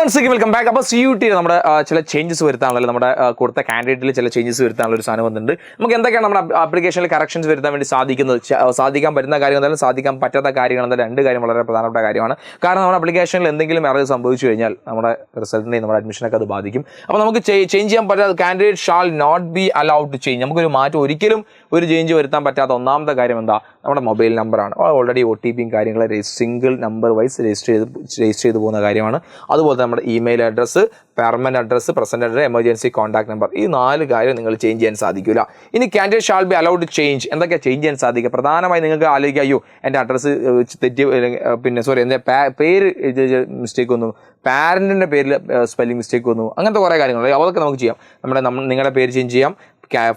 Once welcome back അപ്പോൾ C U T നമ്മുടെ ചില ചേഞ്ചസ് വരുത്താനുള്ള നമ്മുടെ കൊടുത്ത കാൻഡിഡേറ്റിൽ ചില ചേഞ്ചസ് വരുത്താനുള്ള ഒരു സാധനം വന്നിട്ടുണ്ട്. നമുക്ക് എന്തൊക്കെയാണ് നമ്മുടെ ആപ്ലിക്കേഷനിൽ കറക്ഷൻസ് വരുത്താൻ വേണ്ടി സാധിക്കുന്നത്? സാധിക്കാൻ പറ്റുന്ന കാര്യങ്ങൾ എന്തായാലും സാധിക്കാൻ പറ്റാത്ത കാര്യങ്ങൾ എന്തായാലും രണ്ട് കാര്യം വളരെ പ്രധാനപ്പെട്ട കാര്യമാണ്. കാരണം നമ്മുടെ ആപ്ലിക്കേഷനിൽ എന്തെങ്കിലും എറർ സംഭവിച്ചു കഴിഞ്ഞാൽ നമ്മുടെ റിസൾട്ടിനെ നമ്മുടെ അഡ്മിഷനൊക്കെ അത് ബാധിക്കും. അപ്പോൾ നമുക്ക് ചേഞ്ച് ചെയ്യാൻ പറ്റാത്ത candidate shall not be allowed to change നമുക്കൊരു മാറ്റം ഒരിക്കലും ഒരു ചേഞ്ച് വരുത്താൻ പറ്റാത്ത ഒന്നാമത്തെ കാര്യം എന്താ? നമ്മുടെ മൊബൈൽ നമ്പറാണ് ഓൾറെഡി ഒ ടി പിയും കാര്യങ്ങളും സിംഗിൾ നമ്പർ വൈസ് രജിസ്റ്റർ ചെയ്ത് രജിസ്റ്റർ ചെയ്ത് പോകുന്ന കാര്യമാണ്. അതുപോലെ നമ്മുടെ email address permanent address present address emergency contact number ഈ നാല് കാര്യം നിങ്ങൾ ചേഞ്ച് ചെയ്യാൻ സാധിക്കില്ല ഇനി candidate shall be allowed change എന്തൊക്കെയാണ് ചേഞ്ച് ചെയ്യാൻ സാധിക്കുക പ്രധാനമായി നിങ്ങൾക്ക് ആലോചിക്കുക അയ്യോ എന്റെ അഡ്രസ്സ് തെറ്റി പിന്നെ സോറി എന്റെ പേര് മിസ്റ്റേക്ക് വന്നു. പാരന്റിന്റെ പേരിൽ സ്പെല്ലിംഗ് മിസ്റ്റേക്ക് വന്നു. അങ്ങനത്തെ കുറേ കാര്യങ്ങളുണ്ട്. അതൊക്കെ നമുക്ക് ചെയ്യാം. നമ്മുടെ നിങ്ങളുടെ പേര് ചേഞ്ച് ചെയ്യാം.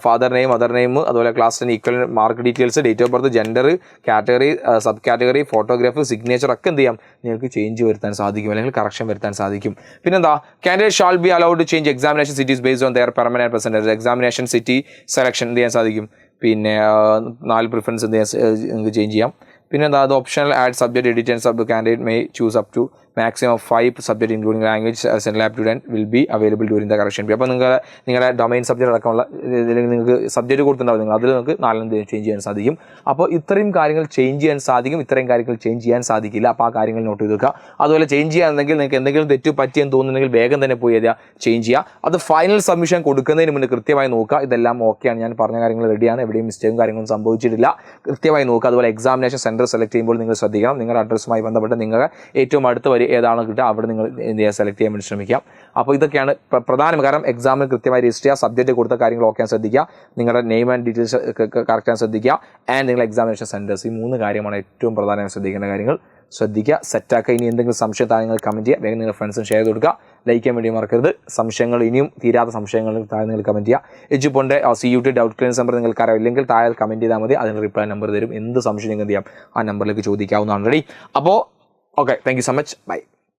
ഫാദർ നെയിം മദർ നെയിം അതുപോലെ ക്ലാസ്സിന്റെ equal mark details date of birth gender category sub category photograph signature ഒക്കെ എന്ത് ചെയ്യാം? നിങ്ങൾക്ക് ചേഞ്ച് വരുത്താൻ സാധിക്കും. അല്ലെങ്കിൽ കറക്ഷൻ വരുത്താൻ സാധിക്കും. പിന്നെന്താ? Candidate shall be allowed to change examination cities based on their permanent percentage examination city selection എന്ത് ചെയ്യാൻ സാധിക്കും? പിന്നെ നാല് പ്രിഫറൻസ് എന്ത് നിങ്ങൾക്ക് ചേഞ്ച് ചെയ്യാം. പിന്നെ എന്താ അത് optional add subject edit and sub candidate may choose up to maximum five subject including language central aptitude will be available during the correction P അപ്പോൾ നിങ്ങൾ നിങ്ങളുടെ ഡൊമൈൻ സബ്ജക്ട് അടക്കമുള്ള നിങ്ങൾക്ക് സബ്ജക്ട് കൊടുത്തിട്ടുണ്ടാവും നിങ്ങൾ. അതിൽ നിങ്ങൾക്ക് നാലെണ്ണം ചേഞ്ച് ചെയ്യാൻ സാധിക്കും. അപ്പോൾ ഇത്രയും കാര്യങ്ങൾ ചേഞ്ച് ചെയ്യാൻ സാധിക്കും. ഇത്രയും കാര്യങ്ങൾ ചേഞ്ച് ചെയ്യാൻ സാധിക്കില്ല. അപ്പോൾ ആ കാര്യങ്ങൾ നോട്ട് ചെയ്തു വെക്കുക. അതുപോലെ ചേഞ്ച് ചെയ്യാന്നുണ്ടെങ്കിൽ നിങ്ങൾക്ക് എന്തെങ്കിലും തെറ്റ് പറ്റിയെന്ന് തോന്നുന്നെങ്കിൽ വേഗം തന്നെ പോയി അതാ ചേഞ്ച് ചെയ്യുക. അത് ഫൈനൽ സബ്മിഷൻ കൊടുക്കുന്നതിന് മുന്നേ കൃത്യമായി നോക്കുക. ഇതെല്ലാം ഓക്കെയാണ് ഞാൻ പറഞ്ഞ കാര്യങ്ങൾ റെഡിയാണ് എവിടെയും മിസ്റ്റേക്കും കാര്യങ്ങളും സംഭവിച്ചിട്ടില്ല. കൃത്യമായി നോക്കുക. അതുപോലെ എക്സാമിനേഷൻ സെന്റർ സെലക്ട് ചെയ്യുമ്പോൾ നിങ്ങൾ ശ്രദ്ധിക്കണം. നിങ്ങളുടെ അഡ്രസ്സുമായി ബന്ധപ്പെട്ട് നിങ്ങളുടെ ഏറ്റവും അടുത്ത വരി ഏതാണ് കിട്ടുക അവിടെ നിങ്ങൾ എന്ത് ചെയ്യുക സെലക്ട് ചെയ്യാൻ വേണ്ടി ശ്രമിക്കാം. അപ്പോൾ ഇതൊക്കെയാണ് പ്ര- പ്രധാനം. കാരണം എക്സാമിന് കൃത്യമായി രജിസ്റ്റർ ചെയ്യുക സബ്ജക്റ്റ് കൊടുത്ത കാര്യങ്ങൾ ഓക്കെ ശ്രദ്ധിക്കുക നിങ്ങളുടെ നെയിം ആൻഡ് ഡീറ്റെയിൽസ് കറക്റ്റ് ആയി ശ്രദ്ധിക്കുക ആൻഡ് നിങ്ങൾ എക്സാമിനേഷൻ സെന്റേഴ്സ് ഈ മൂന്ന് കാര്യമാണ് ഏറ്റവും പ്രധാനമായി ശ്രദ്ധിക്കേണ്ട കാര്യങ്ങൾ. ശ്രദ്ധിക്കുക സെറ്റാക്കുക ഇനി എന്തെങ്കിലും സംശയം താഴെ നിങ്ങൾ കമന്റ് ചെയ്യുക. വേഗം നിങ്ങളുടെ ഫ്രണ്ട്സും ഷെയർ ചെയ്ത് കൊടുക്കുക. ലൈക്ക് ചെയ്യാൻ വേണ്ടി മറക്കരുത്. സംശയങ്ങൾ ഇനിയും തീരാത്ത സംശയങ്ങൾ താഴെ നിങ്ങൾ കമന്റ് ചെയ്യുക എജുപോന്റെ C U T doubt clearance number നിങ്ങൾക്ക് അറിയാം. ഇല്ലെങ്കിൽ താഴെ കമന്റ് ചെയ്താൽ മതി. അതിന് റിപ്ലൈ നമ്പർ തരും. എന്ത് സംശയം നിങ്ങൾക്ക് ചെയ്യാം? ആ നമ്പറിലേക്ക് ചോദിക്കാവുന്നതാണ്. റെഡി അപ്പോൾ okay thank you so much bye